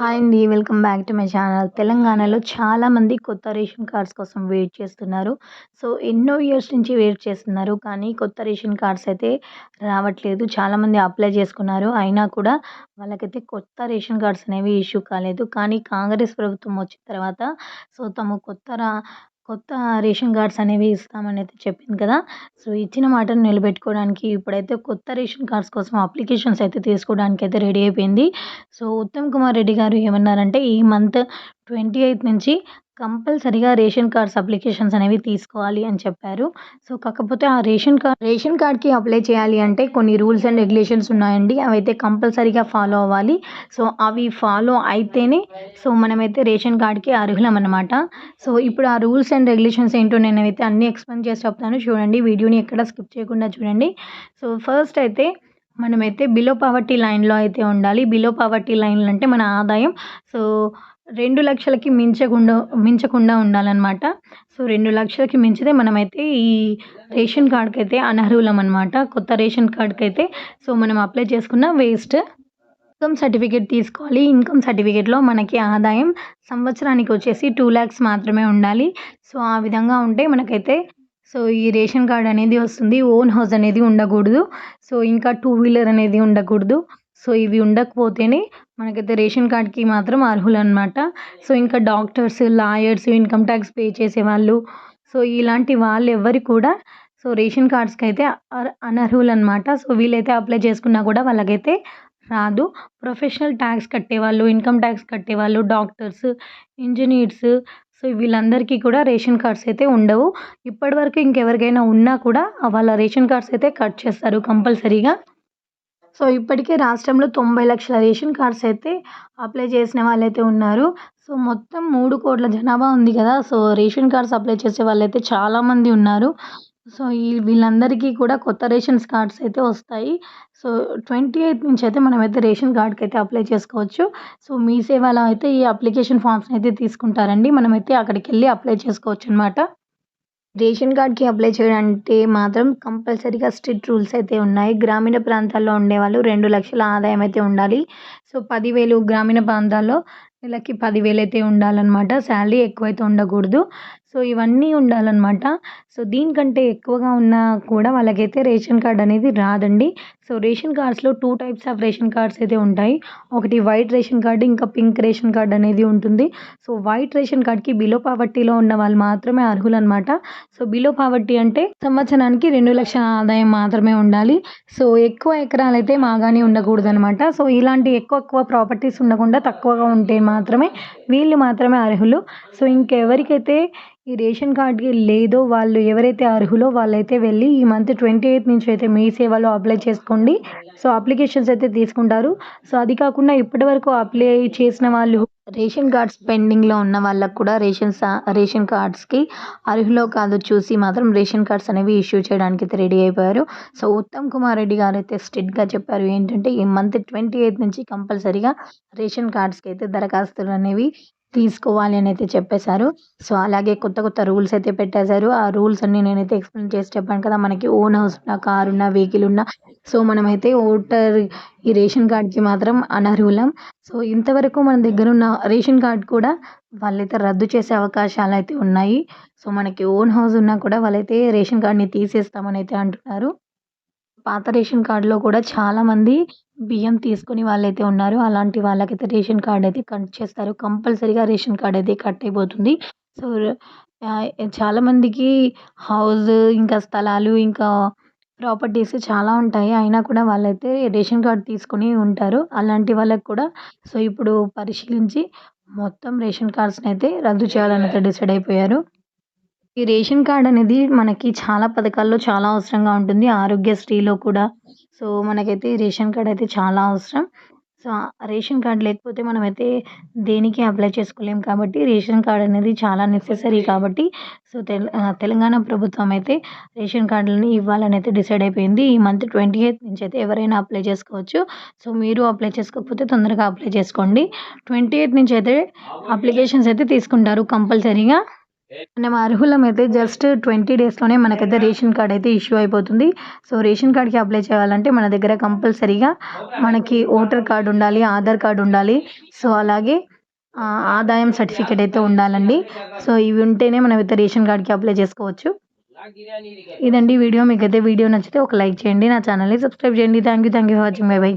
Hi అండి. Welcome back to my channel. తెలంగాణలో చాలామంది కొత్త రేషన్ కార్డ్స్ కోసం వెయిట్ చేస్తున్నారు. సో, ఎన్నో ఇయర్స్ నుంచి వెయిట్ చేస్తున్నారు. కానీ కొత్త రేషన్ కార్డ్స్ అయితే రావట్లేదు. చాలామంది అప్లై చేసుకున్నారు. అయినా కూడా వాళ్ళకైతే కొత్త రేషన్ కార్డ్స్ అనేవి ఇష్యూ కాలేదు. కానీ కాంగ్రెస్ ప్రభుత్వం వచ్చిన తర్వాత సో, తమ కొత్త కొత్త రేషన్ కార్డ్స్ అనేవి ఇస్తామని అయితే చెప్పింది కదా! సో, ఇచ్చిన మాటను నిలబెట్టుకోవడానికి ఇప్పుడైతే కొత్త రేషన్ కార్డ్స్ కోసం అప్లికేషన్స్ అయితే తీసుకోవడానికి అయితే రెడీ అయిపోయింది. సో, ఉత్తమ్ కుమార్ రెడ్డి గారు ఏమన్నారంటే ఈ మంత్ 28 నుంచి కంపల్సరీగా రేషన్ కార్డ్స్ అప్లికేషన్స్ అనేవి తీసుకోవాలి అని చెప్పారు. సో, కాకపోతే ఆ రేషన్ కార్డ్ రేషన్ కార్డ్‌కి అప్లై చేయాలి అంటే కొన్ని రూల్స్ అండ్ రెగ్యులేషన్స్ ఉన్నాయండి. అవైతే కంపల్సరీగా ఫాలో అవ్వాలి. సో, అవి ఫాలో అయితేనే సో, మనమైతే రేషన్ కార్డ్‌కి అర్హులం అనమాట సో, ఇప్పుడు ఆ రూల్స్ అండ్ రెగ్యులేషన్స్ ఏంటో నేనైతే అన్నీ ఎక్స్‌ప్లెయిన్ చేసి చెప్తాను. చూడండి వీడియోని ఎక్కడ స్కిప్ చేయకుండా చూడండి. సో, ఫస్ట్ అయితే మనమైతే బిలో పావర్టీ లైన్‌లో అయితే ఉండాలి. బిలో పావర్టీ లైన్లు అంటే మన ఆదాయం సో, 2,00,000కి మించకుండా మించకుండా ఉండాలన్నమాట సో, 2,00,000కి మించితే మనమైతే ఈ రేషన్ కార్డుకైతే అనర్హులం అనమాట కొత్త రేషన్ కార్డ్‌కైతే సో, మనం అప్లై చేసుకున్న వేస్ట్. ఇన్కమ్ సర్టిఫికేట్ తీసుకోవాలి. ఇన్కమ్ సర్టిఫికేట్‌లో మనకి ఆదాయం సంవత్సరానికి వచ్చేసి టూ ల్యాక్స్ మాత్రమే ఉండాలి. సో, ఆ విధంగా ఉంటే మనకైతే సో, ఈ రేషన్ కార్డ్ అనేది వస్తుంది. ఓన్ హౌస్ అనేది ఉండకూడదు. సో, ఇంకా టూ వీలర్ అనేది ఉండకూడదు. సో, ఇవి ఉండకపోతేనే మనకైతే రేషన్ కార్డ్‌కి మాత్రం అర్హులు అనమాట సో, ఇంకా doctors, lawyers, income tax pay చేసేవాళ్ళు సో, ఇలాంటి వాళ్ళు ఎవరు కూడా సో, రేషన్ కార్డ్స్కి అయితే అర్ అనర్హులనమాట. సో, వీళ్ళైతే అప్లై చేసుకున్నా కూడా వాళ్ళకైతే రాదు. ప్రొఫెషనల్ ట్యాక్స్ కట్టేవాళ్ళు, ఇన్కమ్ ట్యాక్స్ కట్టేవాళ్ళు, డాక్టర్స్, ఇంజనీర్స్ సో, వీళ్ళందరికీ కూడా రేషన్ కార్డ్స్ అయితే ఉండవు. ఇప్పటివరకు ఇంకెవరికైనా ఉన్నా కూడా వాళ్ళ రేషన్ కార్డ్స్ అయితే కట్ చేస్తారు కంపల్సరీగా. సో, ఇప్పటికే రాష్ట్రంలో తొంభై లక్షల రేషన్ కార్డ్స్ అయితే అప్లై చేసిన వాళ్ళైతే ఉన్నారు. సో, మొత్తం మూడు కోట్ల జనాభా ఉంది కదా! సో, రేషన్ కార్డ్స్ అప్లై చేసే వాళ్ళైతే చాలామంది ఉన్నారు. సో, ఈ వీళ్ళందరికీ కూడా కొత్త రేషన్స్ కార్డ్స్ అయితే వస్తాయి. సో, 28 నుంచి అయితే మనమైతే రేషన్ కార్డ్‌కైతే అప్లై చేసుకోవచ్చు. సో, మీ సేవలో అయితే ఈ అప్లికేషన్ ఫామ్స్ని అయితే తీసుకుంటారండి. మనమైతే అక్కడికెళ్ళి అప్లై చేసుకోవచ్చు అనమాట రేషన్ కార్డ్‌కి అప్లై చేయాలంటే మాత్రం కంపల్సరీగా స్ట్రిక్ట్ రూల్స్ అయితే ఉన్నాయి. గ్రామీణ ప్రాంతాల్లో ఉండేవాళ్ళు రెండు లక్షల ఆదాయం అయితే ఉండాలి. సో, పదివేలు గ్రామీణ ప్రాంతాల్లో నెలకి పదివేలు అయితే ఉండాలన్నమాట శాలరీ ఎక్కువైతే ఉండకూడదు. సో, ఇవన్నీ ఉండాలనమాట. సో, దీనికంటే ఎక్కువగా ఉన్నా కూడా వాళ్ళకైతే రేషన్ కార్డ్ అనేది రాదండి. So, ration కార్డ్స్‌లో two types of ration cards అయితే ఉంటాయి. ఒకటి వైట్ రేషన్ కార్డు ఇంకా పింక్ రేషన్ కార్డ్ అనేది ఉంటుంది. సో, వైట్ రేషన్ కార్డ్‌కి బిలో పావర్టీలో ఉన్న వాళ్ళు మాత్రమే అర్హులనమాట. సో, బిలో పావర్టీ అంటే సంవత్సరానికి రెండు లక్షల ఆదాయం మాత్రమే ఉండాలి. సో, ఎక్కువ ఎకరాలైతే మాగానే ఉండకూడదనమాట. సో, ఇలాంటి ఎక్కువ ఎక్కువ ప్రాపర్టీస్ ఉండకుండా తక్కువగా ఉంటే మాత్రమే వీళ్ళు మాత్రమే అర్హులు. సో, ఇంకెవరికైతే ఈ రేషన్ కార్డ్‌కి లేదో వాళ్ళు ఎవరైతే అర్హులో వాళ్ళైతే వెళ్ళి ఈ మంత్ 28 నుంచి అయితే మీ సేవలో అప్లై చేసుకోండి. సో, అప్లికేషన్స్ అయితే తీసుకుంటారు. సో, అది కాకుండా ఇప్పటి వరకు అప్లై చేసిన వాళ్ళు రేషన్ కార్డ్స్ పెండింగ్‌లో ఉన్న వాళ్ళకి కూడా రేషన్ రేషన్ కార్డ్స్‌కి అర్హులో కాదు చూసి మాత్రం రేషన్ కార్డ్స్ అనేవి ఇష్యూ చేయడానికి అయితే రెడీ అయిపోయారు. సో, ఉత్తమ్ కుమార్ రెడ్డి గారు అయితే స్ట్రిక్ట్‌గా చెప్పారు. ఏంటంటే ఈ మంత్ 28 నుంచి కంపల్సరీగా రేషన్ కార్డ్స్‌కి అయితే దరఖాస్తులు అనేవి తీసుకోవాలి అని అయితే చెప్పేశారు. సో, అలాగే కొత్త కొత్త రూల్స్ అయితే పెట్టేశారు. ఆ రూల్స్ అన్ని నేనైతే ఎక్స్‌ప్లెయిన్ చేసి చెప్పాను కదా! మనకి ఓన్ హౌస్ ఉన్నా, కార్ ఉన్నా, వెహికల్ ఉన్నా సో, మనమైతే ఓటర్ ఈ రేషన్ కార్డ్‌కి మాత్రం అనర్హులం. సో, ఇంతవరకు మన దగ్గర ఉన్న రేషన్ కార్డ్ కూడా వాళ్ళైతే రద్దు చేసే అవకాశాలు అయితే ఉన్నాయి. సో, మనకి ఓన్ హౌస్ ఉన్నా కూడా వాళ్ళైతే రేషన్ కార్డ్‌ని తీసేస్తామని అయితే అంటున్నారు. పాత రేషన్ కార్డులో కూడా చాలామంది బియ్యం తీసుకుని వాళ్ళైతే ఉన్నారు. అలాంటి వాళ్ళకైతే రేషన్ కార్డ్ అయితే కట్ చేస్తారు. కంపల్సరీగా రేషన్ కార్డ్ అయితే కట్ అయిపోతుంది. సో, చాలామందికి హౌస్ ఇంకా స్థలాలు ఇంకా ప్రాపర్టీస్ చాలా ఉంటాయి. అయినా కూడా వాళ్ళైతే రేషన్ కార్డ్ తీసుకొని ఉంటారు. అలాంటి వాళ్ళకి కూడా సో, ఇప్పుడు పరిశీలించి మొత్తం రేషన్ కార్డ్స్‌ని అయితే రద్దు చేయాలని అయితే డిసైడ్ అయిపోయారు. ఈ రేషన్ కార్డ్ అనేది మనకి చాలా పథకాల్లో చాలా అవసరంగా ఉంటుంది. ఆరోగ్యశ్రీలో కూడా సో, మనకైతే రేషన్ కార్డ్ అయితే చాలా అవసరం. సో, రేషన్ కార్డ్ లేకపోతే మనమైతే దేనికి అప్లై చేసుకోలేం కాబట్టి రేషన్ కార్డ్ అనేది చాలా నెసెసరీ కాబట్టి సో, తెల తెలంగాణ ప్రభుత్వం అయితే రేషన్ కార్డులని ఇవ్వాలని అయితే డిసైడ్ అయిపోయింది. ఈ మంత్ 28 నుంచి అయితే ఎవరైనా అప్లై చేసుకోవచ్చు. సో, మీరు అప్లై చేసుకోకపోతే తొందరగా అప్లై చేసుకోండి. 28 నుంచి అయితే అప్లికేషన్స్ అయితే తీసుకుంటారు కంపల్సరీగా. మనం అర్హులమైతే జస్ట్ ట్వంటీ డేస్‌లోనే మనకైతే రేషన్ కార్డ్ అయితే ఇష్యూ అయిపోతుంది. సో, రేషన్ కార్డ్‌కి అప్లై చేయాలంటే మన దగ్గర కంపల్సరీగా మనకి ఓటర్ కార్డ్ ఉండాలి, ఆధార్ కార్డ్ ఉండాలి. సో, అలాగే ఆదాయం సర్టిఫికేట్ అయితే ఉండాలండి. సో, ఇవి ఉంటేనే మనం అయితే రేషన్ కార్డ్‌కి అప్లై చేసుకోవచ్చు. ఇదండి వీడియో. మీకైతే వీడియో నచ్చితే ఒక లైక్ చేయండి. నా ఛానల్‌ని సబ్స్క్రైబ్ చేయండి. Thank you. Thank you for watching. Bye bye.